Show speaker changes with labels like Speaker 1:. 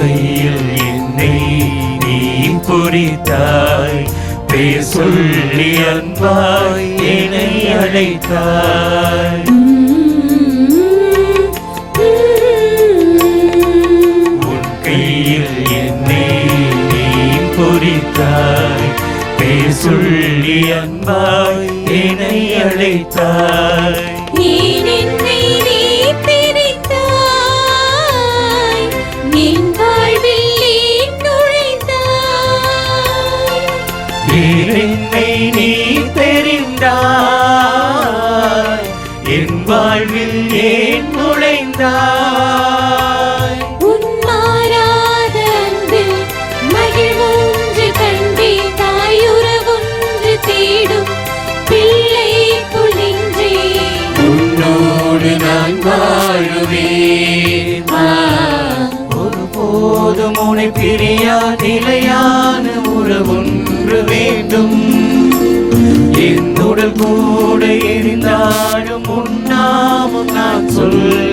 Speaker 1: கையில் என்னை நீ பொறித்தாய் பேர் சொல்லி அன்பாய் என்னை அழைத்தாய். உன் கையில் என்னை நீ பொறித்தாய் பேர் சொல்லி அன்பாய் என்னை அழைத்தாய்.
Speaker 2: என்னை நீ
Speaker 1: தெரிந்தாய். என் வாழ்வில் ஏன் நுழைந்தாய். உன்னோடு நான் வாழுவேன். ஒருபோதும் உனை பிரியா நிலையான உறவொன்று வேண்டும். என் உடல் கூட எரிந்தாலும் உன்னாமும் நான் சொல்ல